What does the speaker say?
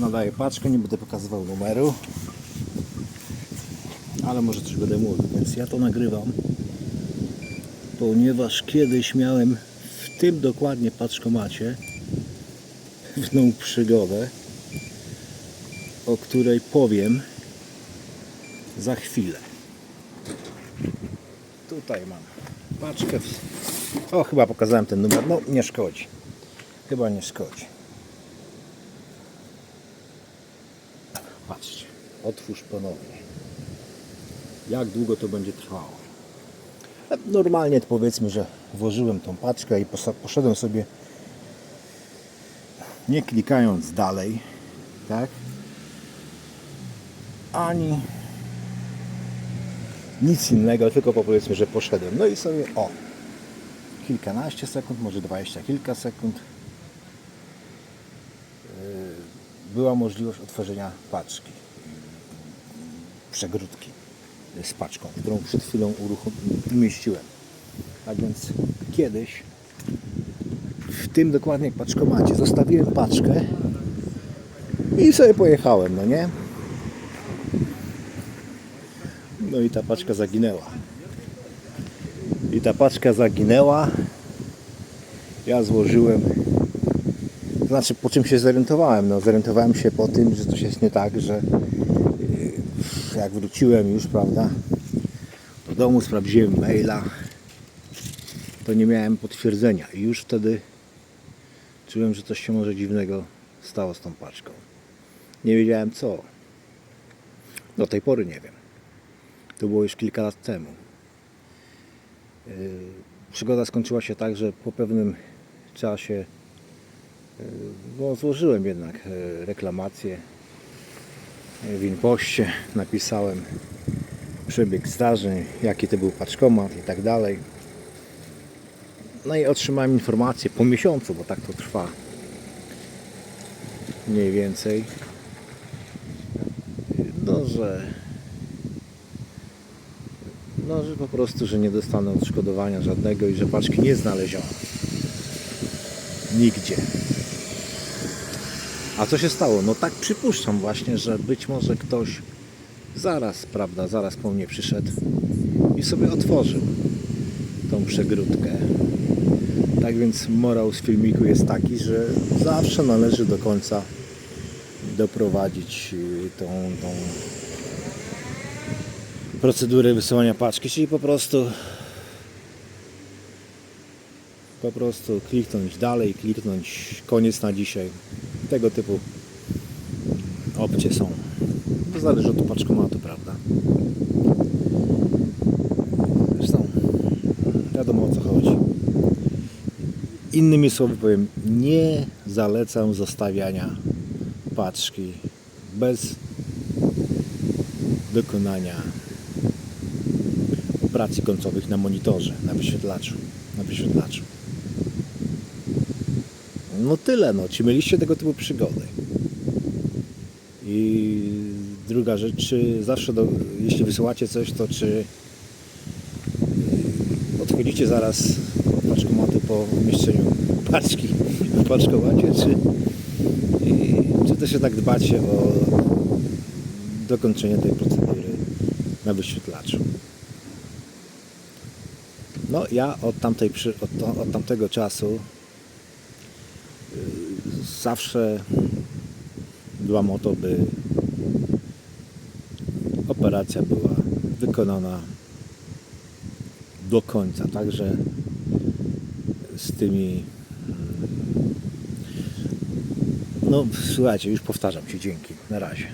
nadaję paczkę, nie będę pokazywał numeru. Ale może coś będę mówił, więc ja to nagrywam. Ponieważ kiedyś miałem w tym dokładnie paczkomacie pewną przygodę, o której powiem za chwilę. Tutaj mam paczkę. O, chyba pokazałem ten numer. No, nie szkodzi. Chyba nie szkodzi. Patrzcie, otwórz ponownie. Jak długo to będzie trwało? E, Normalnie to powiedzmy, że włożyłem tą paczkę i poszedłem sobie nie klikając dalej, tak? Ani nic innego, tylko po- powiedzmy, że poszedłem. No i sobie o, kilkanaście sekund, może dwadzieścia kilka sekund była możliwość otworzenia paczki, przegródki z paczką, którą przed chwilą umieściłem. Tak więc kiedyś w tym dokładnie paczkomacie zostawiłem paczkę i sobie pojechałem, no nie? No i ta paczka zaginęła. I ta paczka zaginęła. Ja złożyłem. Znaczy, po czym się zorientowałem? No, zorientowałem się po tym, że coś jest nie tak, że yy, jak wróciłem już, prawda, do domu, sprawdziłem maila, to nie miałem potwierdzenia. I już wtedy czułem, że coś się może dziwnego stało z tą paczką. Nie wiedziałem co. Do tej pory nie wiem. To było już kilka lat temu. Yy, Przygoda skończyła się tak, że po pewnym czasie no, złożyłem jednak yy, reklamację w Inpoście. Napisałem przebieg zdarzeń, jaki to był paczkomat i tak dalej. No i otrzymałem informację po miesiącu, bo tak to trwa. Mniej więcej. No, że no, że po prostu, że nie dostanę odszkodowania żadnego i że paczki nie znaleziono. Nigdzie. A co się stało? No tak przypuszczam właśnie, że być może ktoś zaraz, prawda, zaraz po mnie przyszedł i sobie otworzył tą przegródkę. Tak więc morał z filmiku jest taki, że zawsze należy do końca doprowadzić y, tą, tą procedurę wysyłania paczki, czyli po prostu po prostu kliknąć dalej, kliknąć koniec na dzisiaj. Tego typu opcje są. To zależy od paczkomatu, prawda? Zresztą wiadomo o co chodzi. Innymi słowy powiem, nie zalecam zostawiania paczki bez dokonania operacji końcowych na monitorze, na wyświetlaczu. Na wyświetlaczu. No tyle, no. Czy mieliście tego typu przygody? I druga rzecz, czy zawsze, do, jeśli wysyłacie coś, to czy yy, odchodzicie zaraz od paczkomatu po umieszczeniu paczki w paczkomacie, czy, i, czy też jednak dbacie o dokończenie tej procedury na wyświetlaczu? No ja od, tamtej, od, od tamtego czasu zawsze dbam o to, by operacja była wykonana do końca, także z tymi mm, no słuchajcie, już powtarzam się, dzięki, na razie.